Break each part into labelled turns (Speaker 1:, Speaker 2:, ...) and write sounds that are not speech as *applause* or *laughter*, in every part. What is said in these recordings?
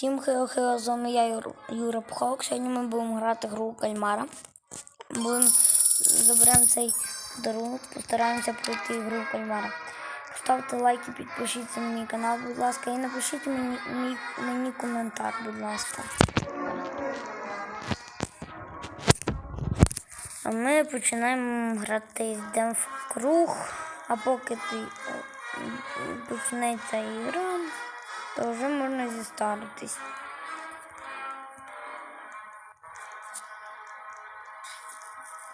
Speaker 1: Всім хео-хео, з вами я Юр, Юра Пхок. Сьогодні ми будемо грати гру кальмара. Будемо заберемо цей подарунок, постараємося пройти гру кальмара. Ставте лайки, підпишіться на мій канал, будь ласка, і напишіть мені, мені, мені коментар, будь ласка. А ми починаємо грати, йдемо в круг, а поки ти починається ігра, то вже можна зістаритись.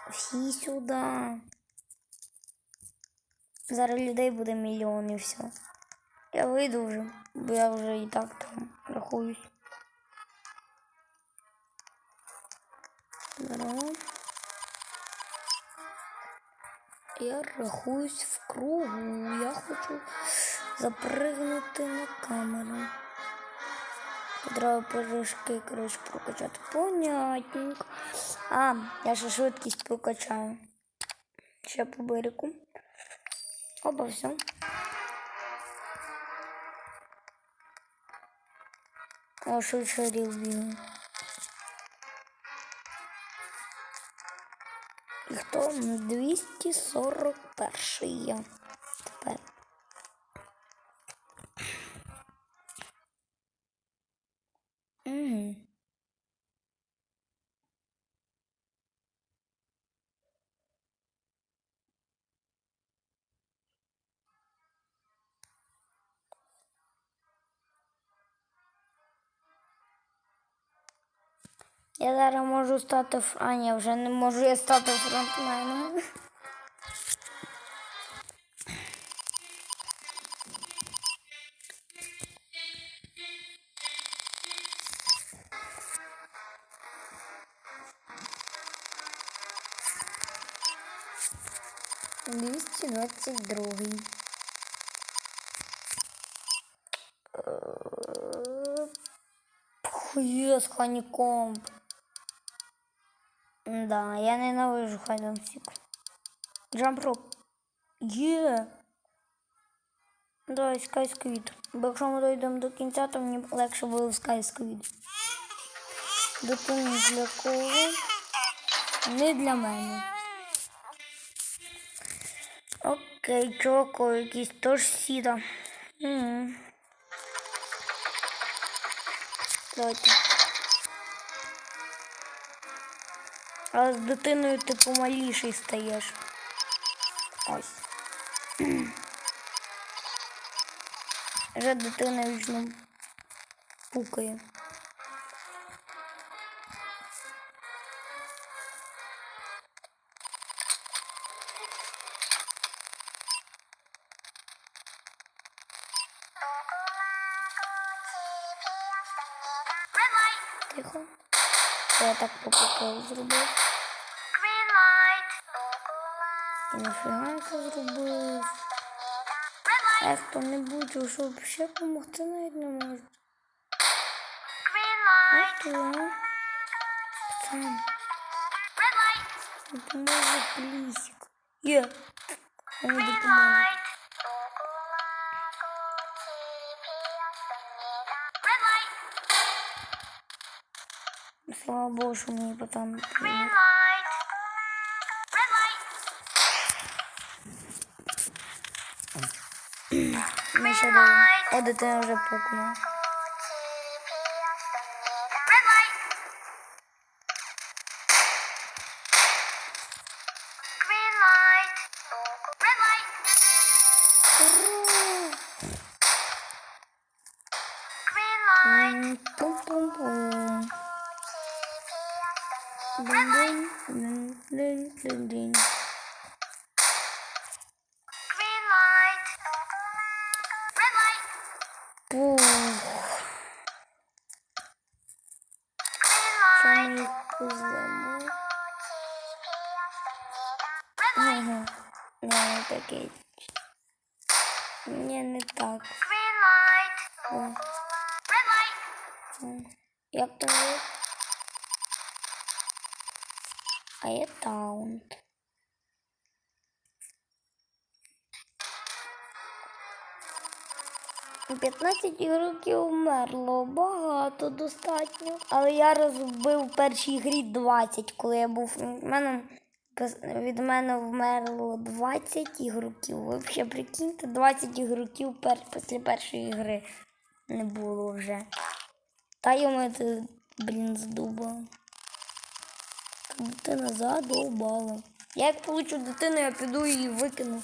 Speaker 1: Всі сюди. Зараз людей буде мільйон і все. Я вийду вже, бо я вже і так там рахуюсь. Здорово. Я рахуюсь в кругу. Я хочу запригнути на камеру. Треба пиріжки, коротше, прокачати. Понятненько. А, я ще швидкість прокачаю. Ще по берегу. Оба все. О, швидше рів бігає. І хто? 241 я. Тепер. Я зараз можу стати ф- А, ні, вже не можу я стати фронтменом. Двісті двадцять другий. Хуєс ханикомб. Да, я ненавижу хайдансік. Джампроп. Є. Давай Squid. Бо якщо ми дійдемо до кінця, то мені легше буде Squid. Дитини для кого? Не для мене. Окей, чоко, якийсь тож сіда. Угу. Давайте. А з дитиною ти помаліший стаєш. Ось. Вже дитина вічно пукає. Тихо. Я так по приколу зробив. Нафіга це зробив.
Speaker 2: Red light.
Speaker 1: Я хто-небудь, щоб ще допомогти навіть не може. А? Пацан, допоможе плісик. Є. Не.
Speaker 2: Red light.
Speaker 1: Слава Богу, що мені пацан
Speaker 2: Green
Speaker 1: Ми ще дали. О, дитина вже пукнула. Не, не такий. Ні, не так. О, там є? А є таунт. 15 ігроків вмерло, багато достатньо. Але я розбив в першій грі 20, коли я був. Мене, від мене вмерло 20 ігроків. Ви взагалі прикиньте, 20 ігроків пер, після першої гри не було вже. Та йому ти, блін, здубала. Дитина задовбала. Я як получу дитину, я піду її викину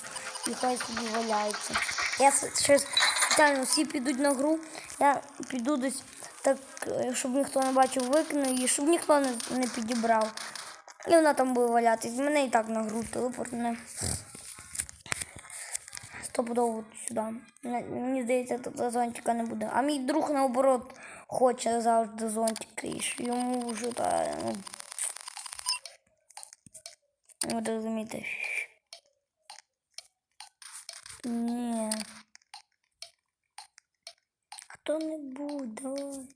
Speaker 1: і хай собі валяється. Я ще спеціально всі підуть на гру, я піду десь так, е, щоб ніхто не бачив, викину її, щоб ніхто не, не підібрав. І вона там буде валятись. Мене і так на гру телепортне. Стопудово сюди. Мені здається, тут зонтика не буде. А мій друг наоборот хоче завжди зонтик. І ж йому вже та, ну, ви розумієте. Ні. Хто-небудь, давай.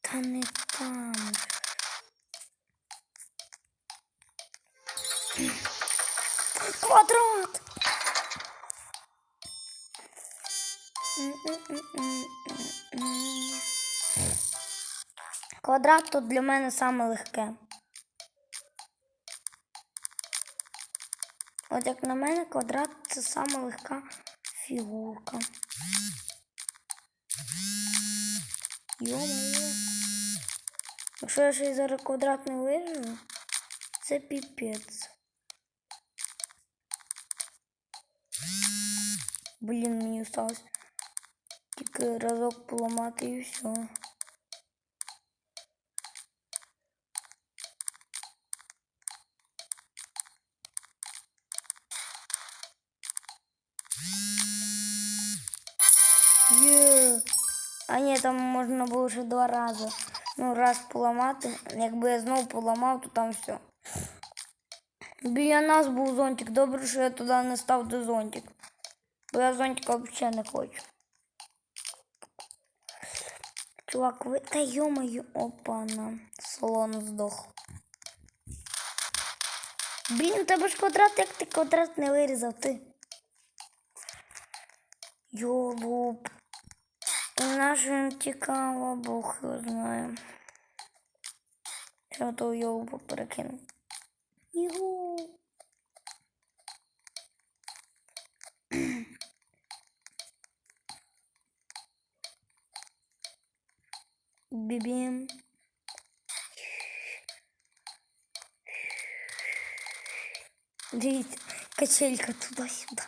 Speaker 1: Та не там. Квадрат! Квадрат тут для мене саме легке. От як на мене, квадрат це сама легка фігурка. Йо-моє. Якщо я ще й зараз квадрат не виживу, це піпець. Блін, мені осталось тільки разок поламати і все. Є. А ні, там можна було ще два рази. Ну, раз поламати. Якби я знову поламав, то там все. Біля нас був зонтик. Добре, що я туди не став де зонтик. Бо я зонтика взагалі не хочу. Чувак, ви. Та йомаю, опана. Салон здох. Блін, у тебе ж квадрат, як ти квадрат не вирізав, ти. Йолуп. Наш він цікаво, Бог його знає. Я того йолупа перекину. Його. Дивіться, качелька туди-сюди.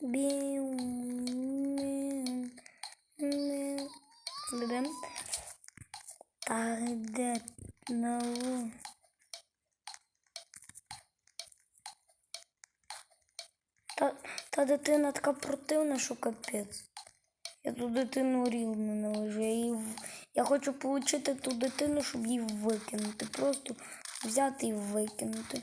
Speaker 1: Бім. Бім. Бім. Та де на Та, та дитина така противна, що капець. Я ту дитину рівно не лежу. Я, її я хочу отримати ту дитину, щоб її викинути. Просто взяти і викинути.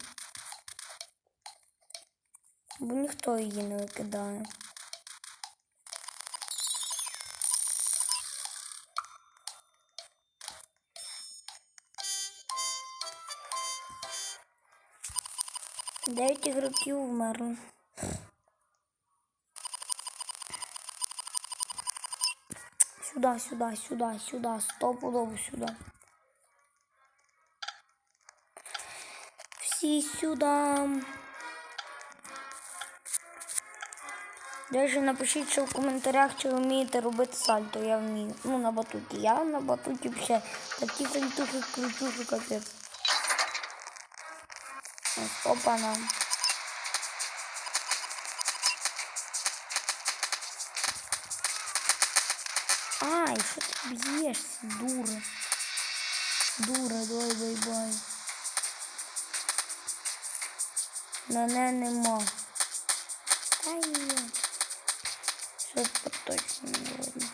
Speaker 1: Бо ніхто її не викидає. Дев'ять ігроків вмерли. Сюда, сюда, сюда, сюда, стопудово сюда. Всі сюди. Даже напишіть, що в коментарях, чи ви вмієте робити сальто. Я вмію. Ну, на батуті. Я на батуті ще такі сальтухи кручу, капець. Опа нам. Ай, що ти б'єшся, дура? Дура, давай бай-бай. Мене нема. Та є. Що це точно не видно.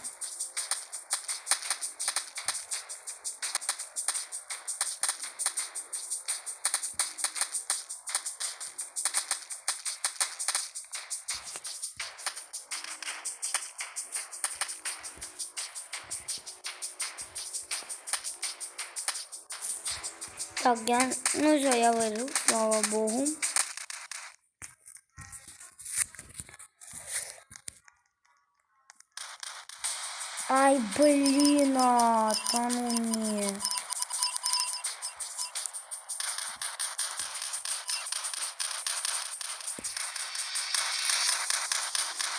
Speaker 1: Так, я. Ну що, я вижив, слава Богу. Ай, блін, а, та ну ні.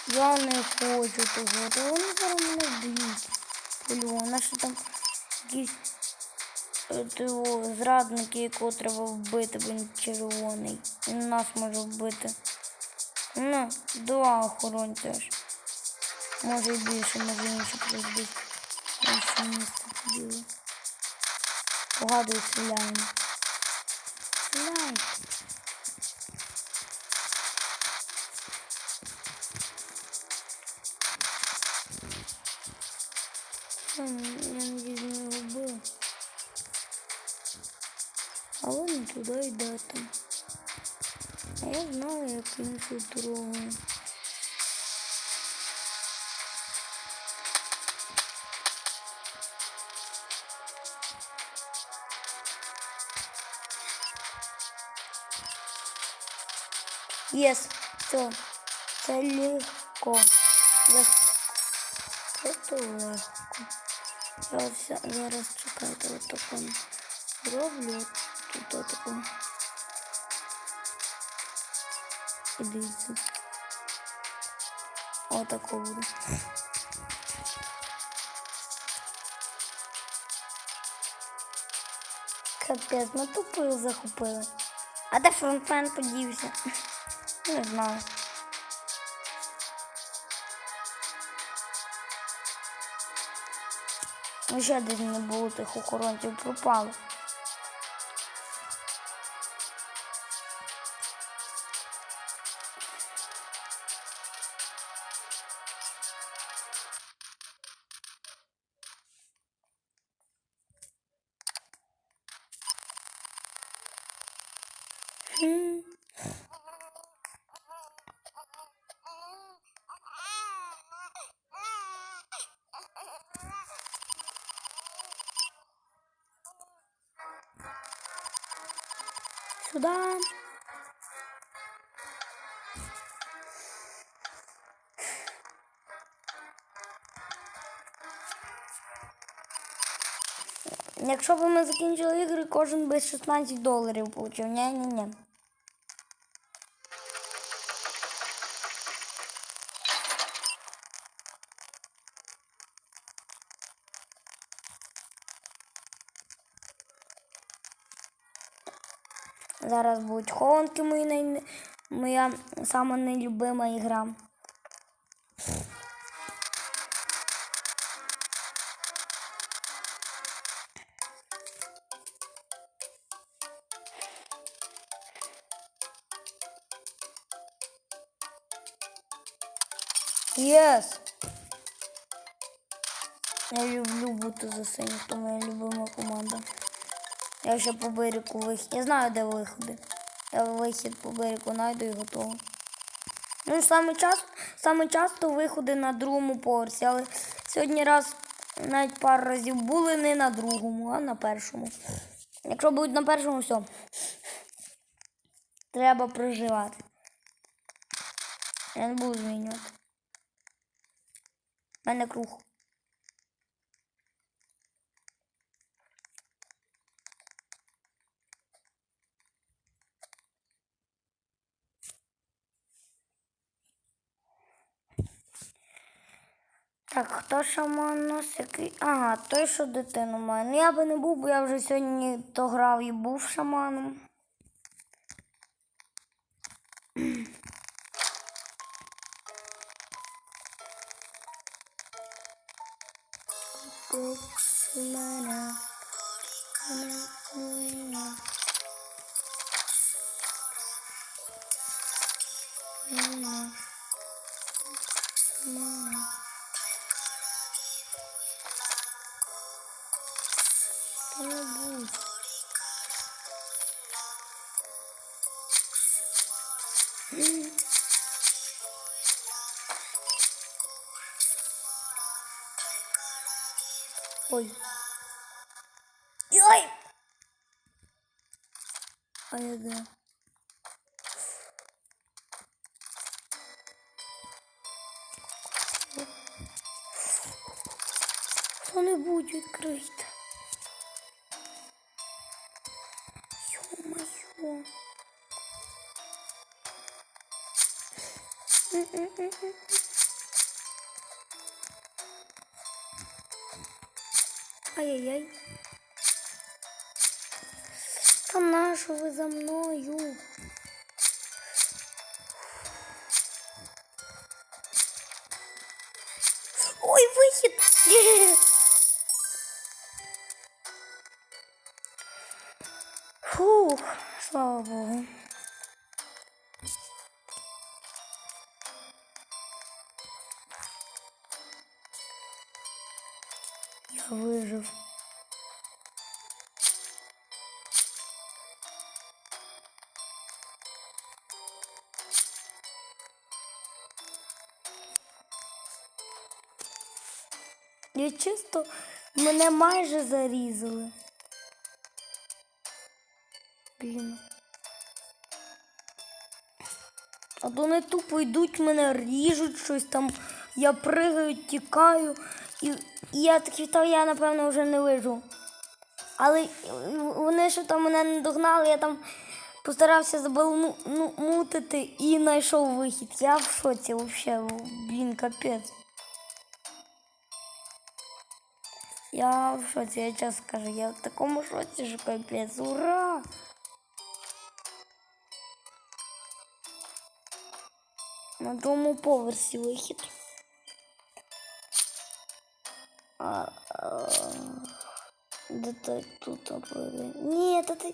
Speaker 1: Я не хочу того, та вони зараз мене вб'ють. По-любому, що там якісь зрадники, якого треба вбити, бо він червоний. Він нас може вбити. Ну, два охоронця ж. Може і більше, може інші прибити. Погадую, стріляємо. Туди йдете. А я знаю, як іншу дорогу. Єс, все. Це легко. Просто легко. Я ся- зараз чекайте, от таку роблю. Тут отаку. І дивіться. Отаку буду. Капець, ну тупо його захопили. А де фронтмен подівся? Не знаю. Ще десь не було тих охоронців пропало. Сюда. Якщо б ми закінчили ігри, кожен би 16 доларів получив. Ні-ні-ні. Зараз будуть хованки мої най... моя сама нелюбима ігра. Єс! Я люблю бути за синіх, то моя любима команда. Я ще по берегу вихід. Я знаю, де виходи. Я вихід по берегу знайду і готово. Ну, саме часто, саме часто виходи на другому поверсі, але сьогодні раз навіть пару разів були не на другому, а на першому. Якщо будуть на першому, все. Треба проживати. Я не буду змінювати. У мене круг. Так, хто шаман який? Ага, той, що дитину має. Ну я би не був, бо я вже сьогодні то грав і був шаманом. Куксмана, Ай-яй-яй. Та нашу ви за мною? Я чисто мене майже зарізали. Блін. А то вони тупо йдуть, мене ріжуть щось там. Я пригаю, тікаю. І, і я такий, та я, напевно, вже не вижу. Але вони що там мене не догнали, я там постарався забалмутити і знайшов вихід. Я в шоці взагалі, блін, капець. Я в шоці, я чесно скажу, я в такому шоці, що капець, ура! На другому поверсі вихід. А, а, де ти тут опливи? Ні, та ти.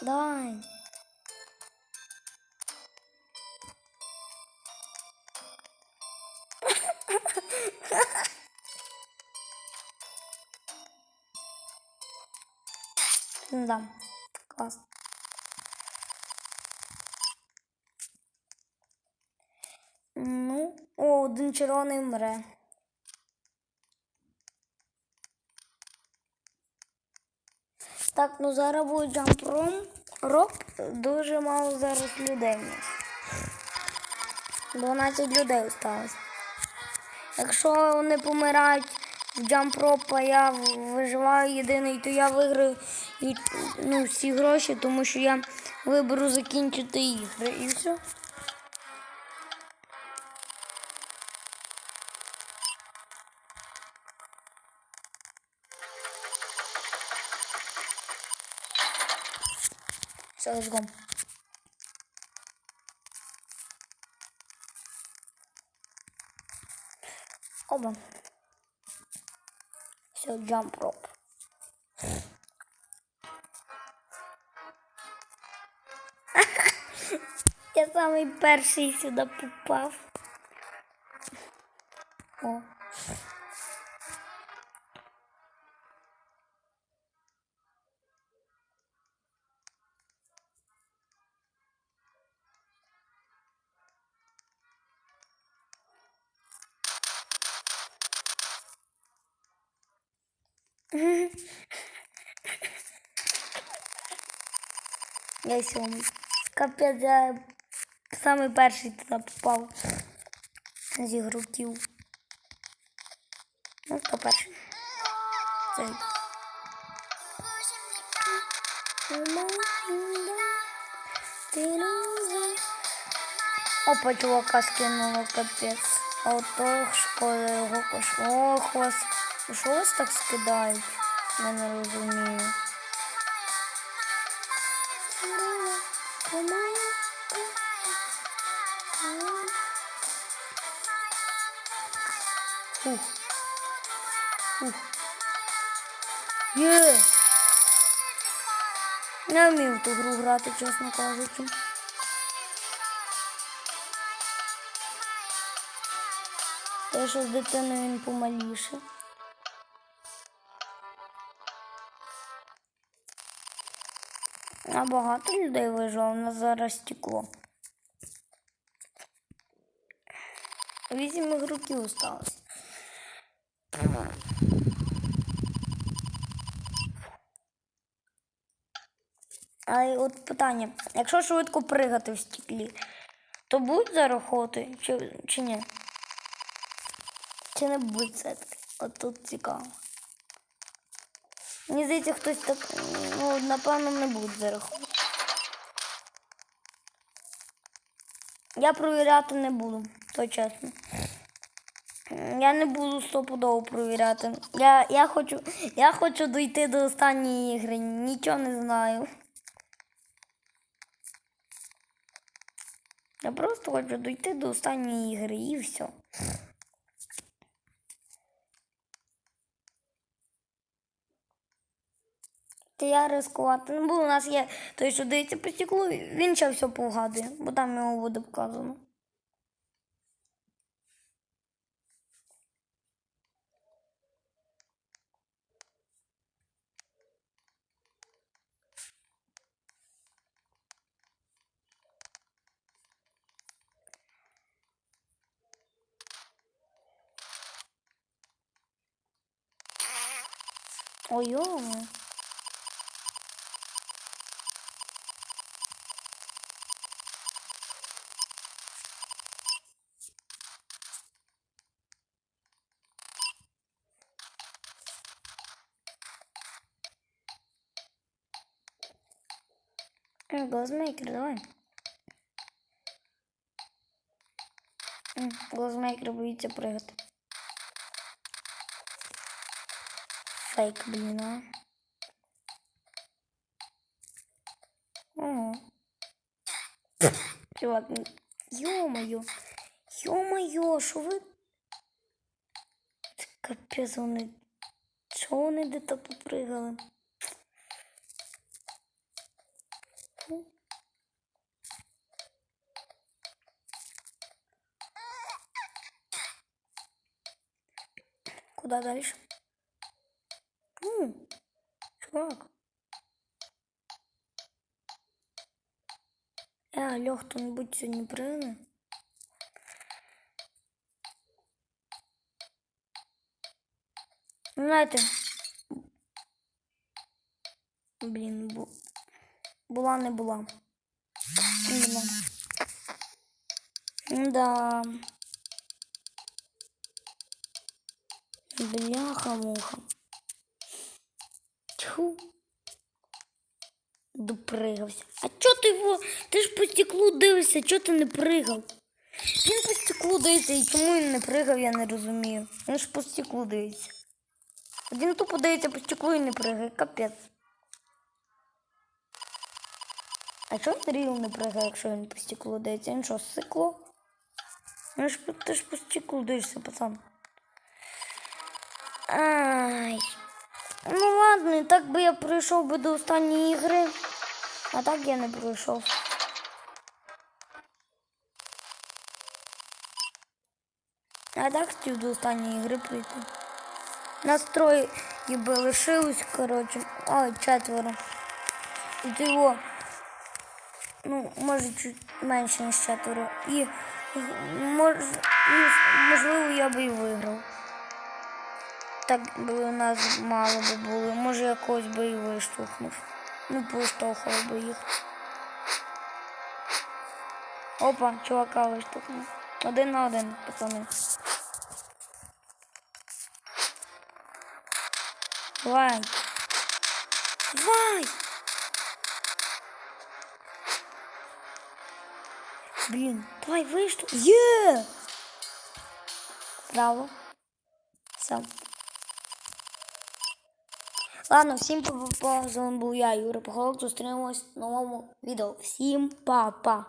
Speaker 1: Йолуп. Дай. Да, клас. Ну, о, один червоний мре. Так, ну зараз буде джампром. Роб дуже мало зараз людей. 12 людей осталось. Якщо вони помирають в джампроп, а я виживаю єдиний, то я виграю ну, всі гроші, тому що я виберу закінчити ігри і все. Go. Оба. Все, jump rope. *laughs* Я самий перший сюди попав. Капець, я самий перший туди попав з ігроків. Ну, хто перший? Цей. Опа, чувака скинуло капець. А ото шкода його кош. Ох, вас. Вас так скидають? Я не розумію. Ту гру грати, чесно кажучи. Те, що з дитиною він помаліше. А багато людей вижив, у нас зараз стекло. Вісім ігроків осталось. Але от питання: якщо швидко пригати в стеклі, то будуть зараховувати чи, чи ні? Чи не будуть все-таки? От тут цікаво. Мені здається, хтось так, ну, напевно, не буде зараховувати. Я провіряти не буду, то чесно. Я не буду стопудово провіряти. Я, я, хочу, я хочу дойти до останньої ігри, нічого не знаю. Я просто хочу дойти до останньої ігри і все. Та я рискувати не буду. У нас є той, що дивиться по стеклу, він ще все повгадує, бо там його буде показано. Ой, йомо. Э, Глазмейкер, давай. Глазмейкер боїться пригати. Фейк, блін, а. Ого. Ну, ё-моё. Ё-моё, що ви? Капець вони. Що вони де-то попригали? Фу. Куда дальше? Ну, чувак. Е, алло, хто-небудь сьогодні пригне? Ну, знаєте. Блін, бу... була не була. Не була. Да. Бляха-муха. Тьфу. Допригався. А чо ти його? Ти ж по стеклу дивишся, чого ти не пригав? Він по стеклу дивиться, і чому він не пригав, я не розумію. Він ж по стеклу дивиться. Один тупо дивиться по стеклу і не пригає, капець. А чого він ріл не пригає, якщо він по стеклу дивиться? Він що, сикло? Ну ж ти ж по стеклу дивишся, пацан. Ай. Ну ладно, і так би я пройшов би до останньої ігри. А так я не пройшов. А так хотів до останньої ігри прийти. Настрої би лишилось, коротше. Ой, четверо. І його, ну, може, чуть менше, ніж четверо. І, мож, і можливо, я би і виграв. Так би у нас мало би було. Може якогось би і виштовхнув. Ну, поштовхав би їх. Опа, чувака виштовхнув. Один на один, пацани. Давай. Давай. Блін, давай виштовх. Є! Браво. Все. Ладно, всім па-па-па. З вами був я, Юра Пахолок. Зустрінемось в новому відео. Всім па-па.